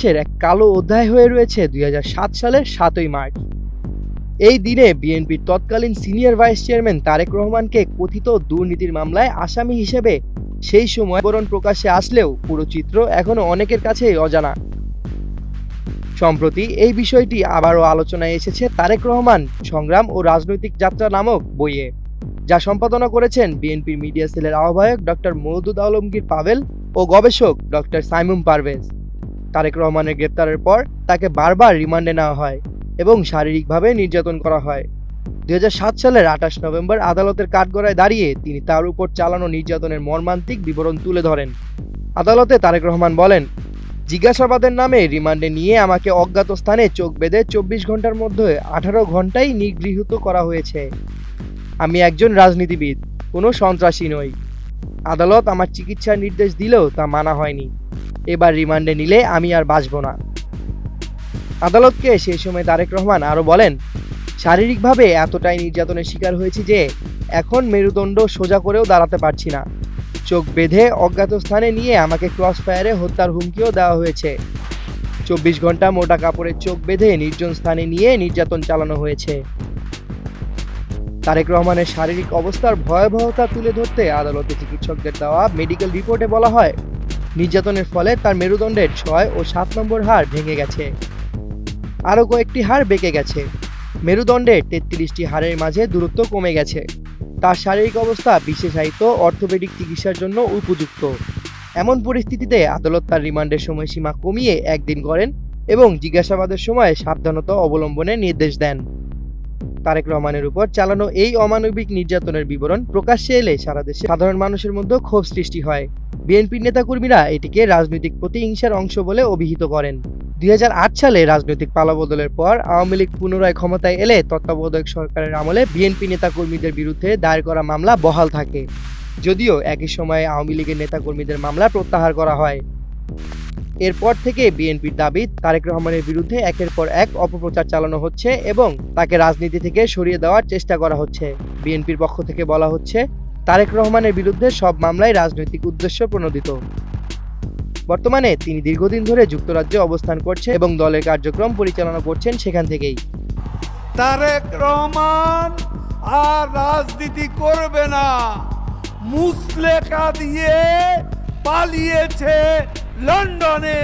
ইতিহাসের এক কালো অধ্যায় হয়ে রয়েছে দুই হাজার সাত সালের সাতই মার্চ। এই দিনে বিএনপির তৎকালীন সিনিয়র ভাইস চেয়ারম্যান তারেক রহমানকে কথিত দুর্নীতির মামলায় আসামি হিসেবে সেই সময় বিবরণ প্রকাশ্যে আসলেও পুরো চিত্র এখনও অনেকের কাছেই অজানা। সম্প্রতি এই বিষয়টি আবারও আলোচনায় এসেছে তারেক রহমান সংগ্রাম ও রাজনৈতিক যাত্রা নামক বইয়ে, যা সম্পাদনা করেছেন বিএনপির মিডিয়া সেলের আহ্বায়ক ডক্টর মৌদুদ আলমগীর পাভেল ও গবেষক ডক্টর সাইমুম পারভেজ। তারেক রহমানের গ্রেপ্তারের পর তাকে বারবার রিমান্ডে নেওয়া হয় এবং শারীরিকভাবে নির্যাতন করা হয়। দুই হাজার সাত সালের আঠাশ নভেম্বর আদালতের কাঠগড়ায় দাঁড়িয়ে তিনি তার উপর চালানো নির্যাতনের মর্মান্তিক বিবরণ তুলে ধরেন। আদালতে তারেক রহমান বলেন, জিজ্ঞাসাবাদের নামে রিমান্ডে নিয়ে আমাকে অজ্ঞাত স্থানে চোখ বেঁধে চব্বিশ ঘণ্টার মধ্যে আঠারো ঘন্টাই নিগৃহীত করা হয়েছে। আমি একজন রাজনীতিবিদ, কোনো সন্ত্রাসী নই। আদালত আমার চিকিৎসার নির্দেশ দিলেও তা মানা হয়নি। এবার রিমান্ডে নিলে আমি আর বাঁচব না। আদালতকে সেই সময় তারেক রহমান আরও বলেন, শারীরিকভাবে এতটাই নির্যাতনের শিকার হয়েছি যে এখন মেরুদণ্ড সোজা করেও দাঁড়াতে পারছি না। চোখ বেঁধে অজ্ঞাত স্থানে নিয়ে আমাকে ক্রস ফায়ারে হত্যার হুমকিও দেওয়া হয়েছে। চব্বিশ ঘণ্টা মোটা কাপড়ের চোখ বেঁধে নির্জন স্থানে নিয়ে নির্যাতন চালানো হয়েছে। তারেক রহমানের শারীরিক অবস্থার ভয়াবহতা তুলে ধরতে আদালতে চিকিৎসকদের দেওয়া মেডিকেল রিপোর্টে বলা হয় নির্যাতনের ফলে তার মেরুদণ্ডের ছয় ও সাত নম্বর হাড় ভেঙে গেছে। আরও কয়েকটি হাড় বেঁকে গেছে। মেরুদণ্ডের তেত্রিশটি হাড়ের মাঝে দূরত্ব কমে গেছে। তার শারীরিক অবস্থা, বিশেষায়িত অর্থোপেডিক চিকিৎসার জন্য উপযুক্ত। এমন পরিস্থিতিতে আদালত তার রিমান্ডের সময়সীমা কমিয়ে একদিন করেন এবং জিজ্ঞাসাবাদের সময় সাবধানতা অবলম্বনের নির্দেশ দেন। তারেক রহমানের উপর চালানো এই অমানবিক নির্যাতনের বিবরণ প্রকাশ্যে এলে সারা দেশে সাধারণ মানুষের মধ্যে ক্ষোভ সৃষ্টি হয়। বিএনপির নেতাকর্মীরা এটিকে রাজনৈতিক প্রতিহিংসার অংশ বলে অভিহিত করেন। দুই হাজার আট সালে রাজনৈতিক পালাবদলের পর আওয়ামী লীগ পুনরায় ক্ষমতায় এলে তত্ত্বাবধায়ক সরকারের আমলে বিএনপি নেতাকর্মীদের বিরুদ্ধে দায়ের করা মামলা বহাল থাকে। যদিও একই সময়ে আওয়ামী লীগের নেতাকর্মীদের মামলা প্রত্যাহার করা হয়। এরপর থেকে বিএনপির দাবি, তারেক রহমানের বিরুদ্ধে একের পর এক অপপ্রচার চালানো হচ্ছে এবং তাকে রাজনীতি থেকে সরিয়ে দেওয়ার চেষ্টা করা হচ্ছে। বিএনপির পক্ষ থেকে বলা হচ্ছে, তারেক রহমানের বিরুদ্ধে সব মামলায় রাজনৈতিক উদ্দেশ্য প্রণোদিত। বর্তমানে তিনি দীর্ঘদিন ধরে যুক্তরাজ্যে অবস্থান করছে এবং দলের কার্যক্রম পরিচালনা করছেন সেখান থেকেই। তারেক রহমান আর রাজনীতি করবে না। মুসলেখা দিয়ে পালিয়েছে লন্ডনে।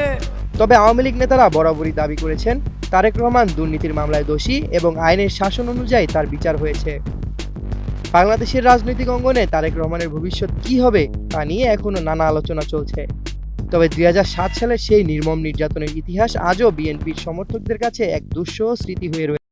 তবে আওয়ামী লীগ নেতারা বরাবরই দাবি করেছেন, তারেক রহমান দুর্নীতির মামলায় দোষী এবং আইনের শাসন অনুযায়ী তার বিচার হয়েছে। বাংলাদেশের রাজনৈতিক অঙ্গনে তারেক রহমানের ভবিষ্যৎ কি হবে তা নিয়ে এখনও নানা আলোচনা চলছে। তবে দুই হাজার সাত সালের সেই নির্মম নির্যাতনের ইতিহাস আজও বিএনপির সমর্থকদের কাছে এক দুঃসহ স্মৃতি হয়ে রয়েছে